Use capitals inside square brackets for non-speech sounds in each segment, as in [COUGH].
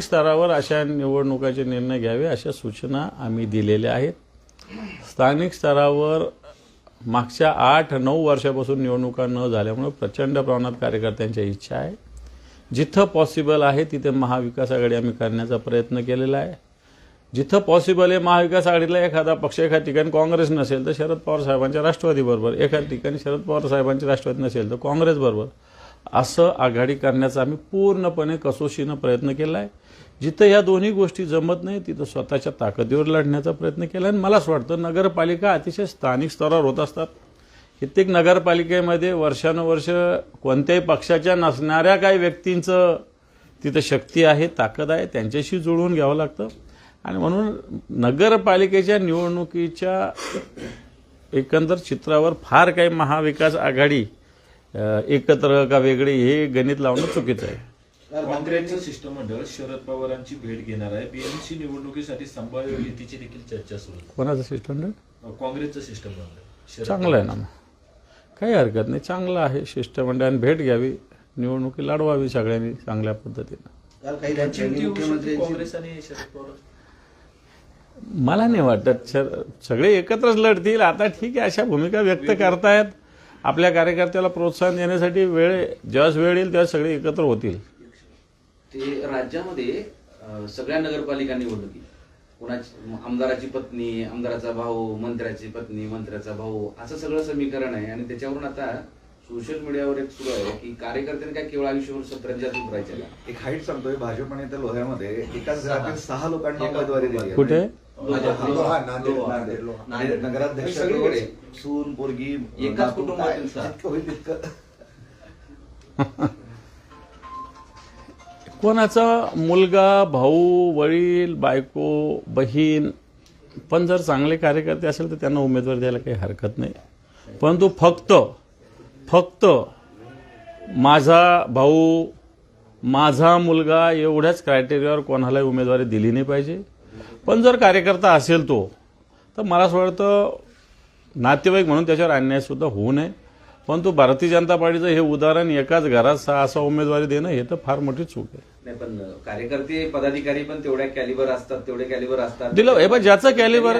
स्तरावर अशा निवडणुकाचे निर्णय घ्यावे अशा सूचना आम्ही दिलेल्या आहेत. स्थानिक स्तरावर मागच्या आठ नऊ वर्षापासून निवडणुका न झाल्यामुळे प्रचंड प्रमाणात कार्यकर्त्यांच्या इच्छा आहे. जिथं पॉसिबल आहे तिथे महाविकास आघाडी आम्ही करण्याचा प्रयत्न केलेला आहे. जिथं पॉसिबल आहे महाविकास आघाडीला एखादा पक्ष एखाद्या ठिकाणी काँग्रेस नसेल तर शरद पवार साहेबांच्या राष्ट्रवादीबरोबर एखाद्या ठिकाणी शरद पवार साहेबांची राष्ट्रवादी नसेल तर काँग्रेसबरोबर असं आघाडी करण्याचा आम्ही पूर्णपणे कसोशीनं प्रयत्न केला आहे जिथं या दोन्ही गोष्टी जमत नाही तिथं स्वतःच्या ताकदीवर लढण्याचा प्रयत्न केला. आणि मलाच वाटतं नगरपालिका अतिशय स्थानिक स्तरावर होत असतात. कित्येक नगरपालिकेमध्ये वर्षानुवर्ष कोणत्याही पक्षाच्या नसणाऱ्या काही व्यक्तींचं तिथं शक्ती आहे ताकद आहे त्यांच्याशी जुळवून घ्यावं लागतं. आणि म्हणून नगरपालिकेच्या निवडणुकीच्या एकंदर चित्रावर फार काही महाविकास आघाडी एकत्र का वेगळे हे गणित लावणं चुकीचं आहे. काँग्रेसचं शिष्टमंडळ शरद पवारांची भेट घेणार आहे. बीएमसी निवडणुकीसाठी संभाव्य युतीची देखील चर्चा सुरू आहे. कोणाचं सिस्टम काँग्रेसचं शिष्टमंडळ शरद चांगलं आहे ना मग. काही हरकत नाही चांगलं आहे. शिष्टमंडळाने भेट घ्यावी निवडणुकी लढवावी सगळ्यांनी चांगल्या पद्धतीनं. काल काही त्यांची राज्यांनी युती होऊ शकते मुख्यमंत्र्यांची काँग्रेस आणि शरद पवार? मला नाही वाटत. सर- सगळे एकत्रच लढतील. आता ठीक आहे अशा भूमिका व्यक्त करतायत. आपल्या कार्यकर्त्याला प्रोत्साहन देण्यासाठी वेळ जेव्हा वेळ येईल तेव्हा सगळे एकत्र होतील. ते राज्यामध्ये सगळ्या नगरपालिका निवडणुकी कोणाची आमदाराची पत्नी आमदाराचा भाऊ मंत्र्याची पत्नी मंत्र्याचा भाऊ असं सगळं समीकरण आहे. आणि त्याच्यावरून आता सोशल मीडियावर एक सुरू आहे की कार्यकर्त्यांनी काय केवळ आयुष्यभर सतरंजात उतरायचे एक हाईट सांगतोय भाजपने त्या लोह्यामध्ये एकाच घरातील सहा लोकांना उमेदवारी दिली. कुठे? नगराध्यक्ष. सून पोरगी एकाच. जितकं होईल तितकं. [LAUGHS] कोणाचा मुलगा भाऊ वडील बायको बहीण पण जर चांगले कार्यकर्ते असेल तर त्यांना उमेदवारी द्यायला काही हरकत नाही. परंतु फक्त फक्त माझा भाऊ माझा मुलगा एवढ्याच क्रायटेरियावर कोणालाही उमेदवारी दिली नाही पाहिजे. पण जर कार्यकर्ता असेल तो तर मला असं वाटतं नातेवाईक म्हणून त्याच्यावर अन्यायसुद्धा होऊ नये. परंतु भारतीय जनता पार्टीचं हे उदाहरण एकाच घरात सहा असा उमेदवारी देणं हे तर फार मोठी चूक आहे. नाही पण कार्यकर्ते पदाधिकारी पण तेवढ्या कॅलिबर असतात तेवढे कॅलिबर असतात. दिलं हे पण ज्याचं कॅलिबर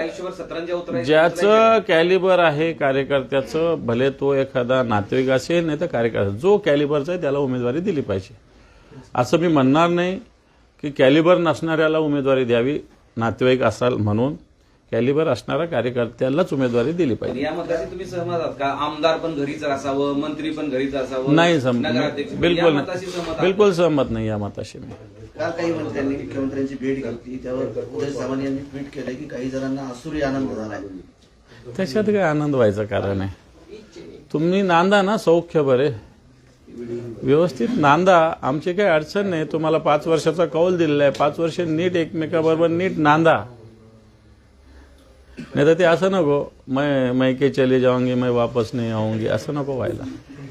ज्याचं कॅलिबर आहे कार्यकर्त्याचं भले तो एखादा नातेवाईक असेल नाही तर कार्यकर्ता जो कॅलिबरचा आहे त्याला उमेदवारी दिली पाहिजे. असं मी म्हणणार नाही की कॅलिबर नसणाऱ्याला उमेदवारी द्यावी नातेवाईक असाल म्हणून. कॅलिबर असणाऱ्या कार्यकर्त्यालाच उमेदवारी दिली पाहिजे. या मताशी तुम्ही सहमत आहात का? आमदार पण घरीच असावं मंत्री पण घरीच असावं नाही. बिलकुल नाही? बिलकुल सहमत नाही या मताशी मी. काल काही मंत्र्यांनी मुख्यमंत्र्यांची भेट घेतली. त्यावर उदय सामंत यांनी ट्विट केलं की काही जणांना असुरी आनंद झालाय त्याच्यात काय आनंद व्हायचं कारण आहे? तुम्ही नांदा ना सौख्य बरे. व्यवस्थित नांदा. आमची काही अडचण नाही. तुम्हाला पाच वर्षाचा कौल दिलेला आहे. पाच वर्ष नीट एकमेकाबरोबर नीट नांदा. नाही तर ते असं नको मैं मैं के चले जाऊंगी मैं वापस नहीं आऊंगी असं नको हो व्हायला